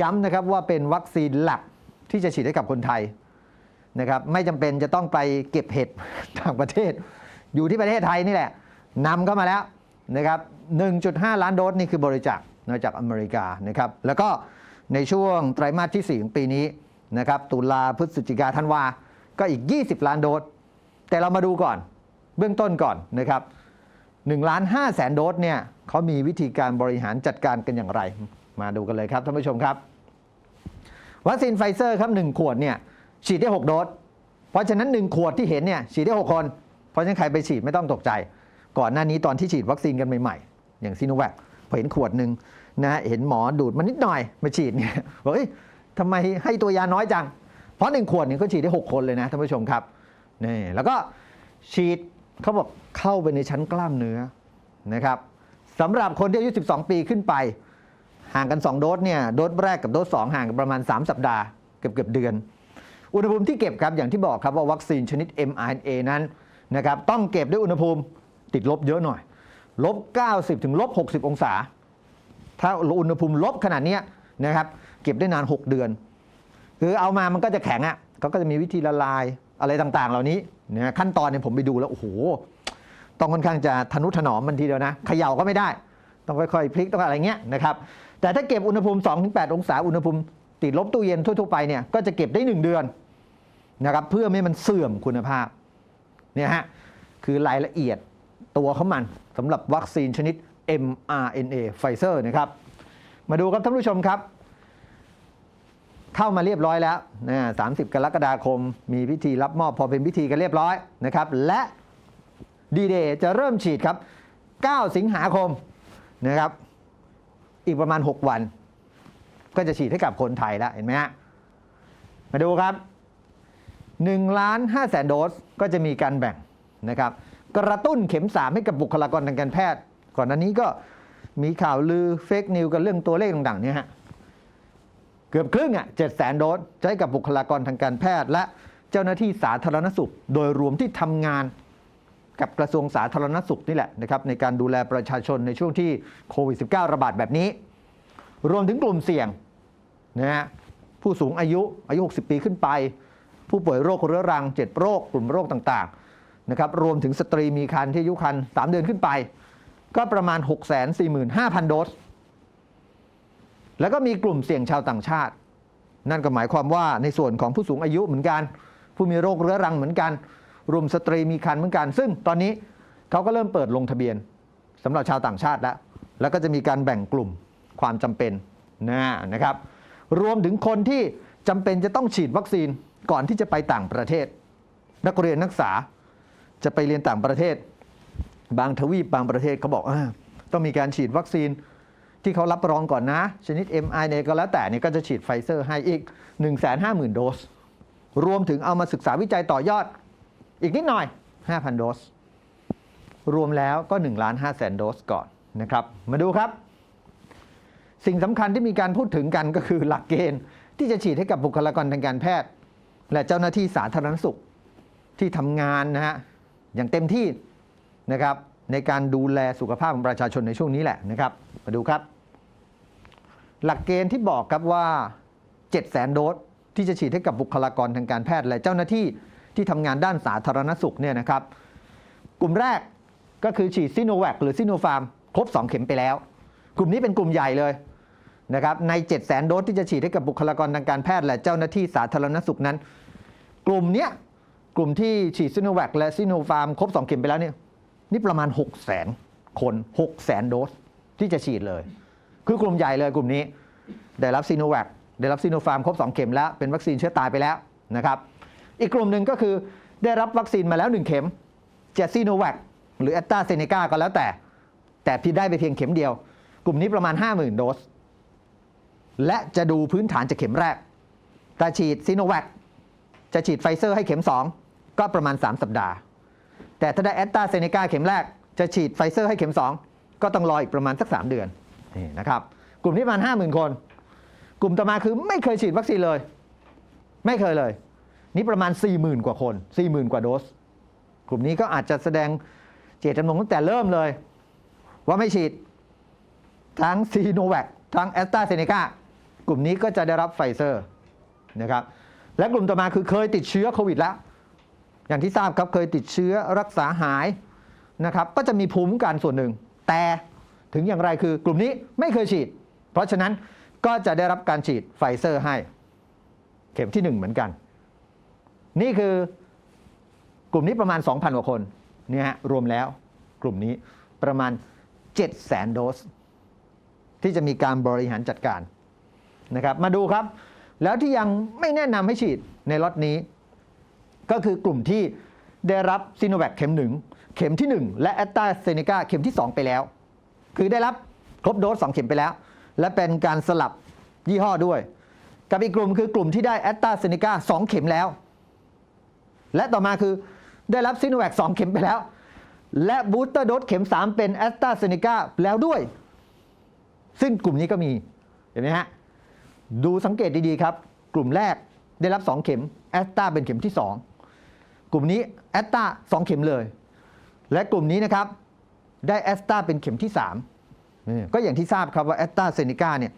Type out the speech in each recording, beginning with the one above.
ย้ำนะครับว่าเป็นวัคซีนหลักที่จะฉีดให้กับคนไทยนะครับไม่จำเป็นจะต้องไปเก็บเห็ดต่างประเทศ อยู่ที่ประเทศไทยนี่แหละนำเข้ามาแล้วนะครับ 1.5 ล้านโดสนี่คือบริจาคมาจากอเมริกานะครับแล้วก็ในช่วงไตรมาสที่ 4 ของปีนี้นะครับตุลาพฤศจิกาธันวา ก็อีก 20 ล้านโดส แต่เรามาดูก่อนเบื้องต้นก่อนนะครับ1ล้าน5แสนโดสเนี่ยเขามีวิธีการบริหารจัดการกันอย่างไร มาดูกันเลยครับท่านผู้ชมครับวัคซีนไฟเซอร์ครับ1ขวดเนี่ยฉีดได้ 6 โดส เพราะฉะนั้น 1 ขวดที่เห็นเนี่ยฉีดได้ 6 คน เพราะฉะนั้นใครไปฉีดไม่ต้องตกใจ ก่อนหน้านี้ตอนที่ฉีดวัคซีนกันใหม่ๆ อย่างซีโนแวคพอเห็นขวดหนึ่งนะฮะเห็นหมอดูดมานิดหน่อยมาฉีดเนี่ยบอกเอ้ยทำไมให้ตัวยาน้อยจัง เพราะ 1 ขวดเนี่ยก็ฉีดได้ 6 คนเลยนะท่านผู้ชมครับนี่แล้วก็ฉีดเขาบอกเข้าไปในชั้นกล้ามเนื้อนะครับสำหรับคนที่อายุ 12 ปีขึ้นไป ห่างกัน 2 โดสเนี่ยโดสแรกกับโดส2ห่างกันประมาณ 3 สัปดาห์เกือบเกือบเดือน อุณหภูมิที่เก็บครับอย่างที่บอกครับว่าวัคซีนชนิด mRNA นั้นนะครับต้องเก็บด้วยอุณหภูมิติดลบเยอะหน่อยลบ 90 ถึงลบ 60 องศา ถ้าอุณหภูมิลบขนาดนี้นะครับเก็บได้นาน 6 เดือน คือเอามามันก็จะแข็งอะเขาก็จะมีวิธีละลายอะไรต่างๆ เหล่านี้นะขั้นตอนเนี่ยผมไปดูแล้ว โอ้โห ต้องค่อนข้างจะทนุถนอมมันทีเดียวนะเขย่าก็ไม่ได้ ต้องค่อยๆพลิกต้องอะไรเงี้ยนะครับแต่ถ้าเก็บอุณหภูมิ 2-8 องศาอุณหภูมิติดลบตู้เย็นทั่วๆไปเนี่ยก็จะเก็บได้ 1 เดือนนะครับเพื่อไม่ให้มันเสื่อมคุณภาพเนี่ยฮะคือรายละเอียดตัวเขามันสำหรับวัคซีนชนิด mRNA ไฟเซอร์นะครับ มาดูครับท่านผู้ชมครับ เข้ามาเรียบร้อยแล้วนะ30 กรกฎาคม มีพิธีรับมอบพอเป็นพิธีกันเรียบร้อยนะครับ และดีเดย์จะเริ่มฉีดครับ 9 สิงหาคม นะครับ อีกประมาณ 6 วัน ก็จะฉีดให้กับคนไทยแล้วเห็นไหมฮะมาดูครับ1ล้าน5แสนโดสก็จะมีการแบ่งนะครับ กระตุ้นเข็ม 3 ให้กับบุคลากรทางการแพทย์ ก่อนหน้านี้ก็มีข่าวลือเฟกนิวกันเรื่องตัวเลขต่างๆเนี่ยฮะเกือบครึ่งอะเจ็ดแสนโดสให้กับบุคลากรทางการแพทย์ และเจ้าหน้าที่สาธารณสุข โดยรวมที่ทำงาน กับกระทรวงสาธารณสุขนี่แหละนะครับในการดูแลประชาชนในช่วงที่โควิด -19 ระบาดแบบนี้ รวมถึงกลุ่มเสี่ยงนะฮะผู้สูงอายุอายุ 60 ปีขึ้นไป ผู้ป่วยโรคเรื้อรัง 7 โรค กลุ่มโรคต่างๆนะครับรวมถึงสตรีมีครรภ์ที่อายุครรภ์3เดือนขึ้นไป ก็ประมาณ 645,000 โดส แล้วก็มีกลุ่มเสี่ยงชาวต่างชาติ นั่นก็หมายความว่าในส่วนของผู้สูงอายุเหมือนกัน ผู้มีโรคเรื้อรังเหมือนกัน รวมสตรีมีครรภ์เหมือนกัน ซึ่งตอนนี้เขาก็เริ่มเปิดลงทะเบียนสำหรับชาวต่างชาติแล้ว แล้วก็จะมีการแบ่งกลุ่มความจำเป็นนะนะครับ รวมถึงคนที่จำเป็นจะต้องฉีดวัคซีนก่อนที่จะไปต่างประเทศ นักเรียนนักศึกษาจะไปเรียนต่างประเทศ บางทวีปบางประเทศเขาบอกอต้องมีการฉีดวัคซีนที่เขารับรองก่อนนะ ชนิด mRNA ก็แล้วแต่เนี่ยก็จะฉีดไฟเซอร์ให้อีก 150,000 โดส รวมถึงเอามาศึกษาวิจัยต่อยอด อีกนิดหน่อย 5,000 โดส รวมแล้วก็1ล้าน5แสนโดสก่อนนะครับ มาดูครับ สิ่งสำคัญที่มีการพูดถึงกันก็คือหลักเกณฑ์ ที่จะฉีดให้กับบุคลากรทางการแพทย์ และเจ้าหน้าที่สาธารณสุขที่ทำงานนะฮะอย่างเต็มที่นะครับในการดูแลสุขภาพของประชาชนในช่วงนี้แหละนะครับ มาดูครับ หลักเกณฑ์ที่บอกครับว่า 7 0 0 0 0 0 โดสที่จะฉีดให้กับบุคลากรทางการแพทย์และเจ้าหน้าที่ ที่ทำงานด้านสาธารณสุขเนี่ยนะครับ กลุ่มแรกก็คือฉีดซิโนแวคหรือซิโนฟาร์มครบ 2 เข็มไปแล้ว กลุ่มนี้เป็นกลุ่มใหญ่เลยนะครับใน 7 0 0 0 0 0 โดสที่จะฉีดให้กับบุคลากรทางการแพทย์และเจ้าหน้าที่สาธารณสุขนั้น กลุ่มเนี้ยกลุ่มที่ฉีดซิโนแวคและซิโนฟาร์มครบ 2 เข็มไปแล้วเนี่ยนี่ประมาณ 6 0 0 0 0 0 คน6 0 0 0 0 0 โดสที่จะฉีดเลย คือกลุ่มใหญ่เลยกลุ่มนี้ ได้รับซีโนแวคได้รับซีโนฟาร์มครบ 2 เข็มแล้วเป็นวัคซีนเชื้อตายไปแล้วนะครับ อีกกลุ่มหนึ่งก็คือได้รับวัคซีนมาแล้ว 1 เข็มจะซีโนแวคหรือแอตตาเซเนกาก็แล้วแต่ แต่พี่ได้ไปเพียงเข็มเดียว กลุ่มนี้ประมาณ 50,000 โดส และจะดูพื้นฐานจากเข็มแรกแต่ฉีดซีโนแวคจะฉีดไฟเซอร์ให้เข็ม 2 ก็ประมาณ 3 สัปดาห์ แต่ถ้าได้แอตตาเซเนกาเข็มแรก จะฉีดไฟเซอร์ให้เข็ม 2 ก็ต้องรออีกประมาณสัก 3 เดือนนี่นะครับกลุ่มนี้ประมาณ 50,000 คน กลุ่มต่อมาคือไม่เคยฉีดวัคซีนเลย ไม่เคยเลย นี่ประมาณ 40,000 กว่าคน 40,000 กว่าโดส กลุ่มนี้ก็อาจจะแสดงเจตจำนงตั้งแต่เริ่มเลย ว่าไม่ฉีด ทั้งซีโนแวคทั้งแอสตราเซเนกากลุ่มนี้ก็จะได้รับไฟเซอร์นะครับและกลุ่มต่อมาคือเคยติดเชื้อโควิดแล้ว อย่างที่ทราบครับเคยติดเชื้อรักษาหายนะครับก็จะมีภูมิคุ้มกันส่วนหนึ่ง แต่ถึงอย่างไรคือกลุ่มนี้ไม่เคยฉีด เพราะฉะนั้นก็จะได้รับการฉีดไฟเซอร์ให้ เข็มที่ 1 เหมือนกัน นี่คือกลุ่มนี้ประมาณ 2,000กว่าคนเนี่ยฮะรวมแล้วกลุ่มนี้ประมาณ 7 0 0 0 0 0 โดส ที่จะมีการบริหารจัดการนะครับมาดูครับ แล้วที่ยังไม่แนะนำให้ฉีดในล็อตนี้ ก็คือกลุ่มที่ได้รับซีโนแวคเข็มหนึ่งเข็มที่ 1 และแอตตาเซเนกาเข็มที่ 2 ไปแล้ว คือได้รับครบโดส 2 เข็มไปแล้ว และเป็นการสลับยี่ห้อด้วย กับอีกกลุ่มคือกลุ่มที่ได้แอตตาเซเนกา2 เข็มแล้ว และต่อมาคือได้รับซีโนแวค2เข็มไปแล้ว และบูสเตอร์โดสเข็ม 3 เป็นแอสตราเซเนกาแล้วด้วย ซึ่งกลุ่มนี้ก็มีเห็นไหมฮะ ดูสังเกตดีๆครับ กลุ่มแรกได้รับ 2 เข็มแอสตราเป็นเข็มที่ 2 กลุ่มนี้แอสตรา2เข็มเลย และกลุ่มนี้นะครับได้แอสตราเป็นเข็มที่ 3 ก็อย่างที่ทราบครับว่าแอสตราเซเนกาเนี่ย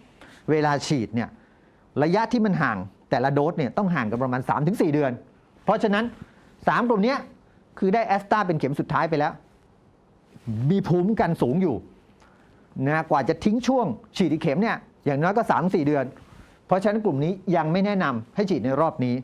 เวลาฉีดเนี่ยระยะที่มันห่างแต่ละโดสเนี่ยต้องห่างกันประมาณ 3-4 เดือน เพราะฉะนั้น สามกลุ่มนี้คือได้แอสตราเป็นเข็มสุดท้ายไปแล้ว มีภูมิกันสูงอยู่นะกว่าจะทิ้งช่วง ฉีดอีกเข็มเนี่ยอย่างน้อยก็ 3-4 เดือน เพราะฉะนั้นกลุ่มนี้ยังไม่แนะนำให้ฉีดในรอบนี้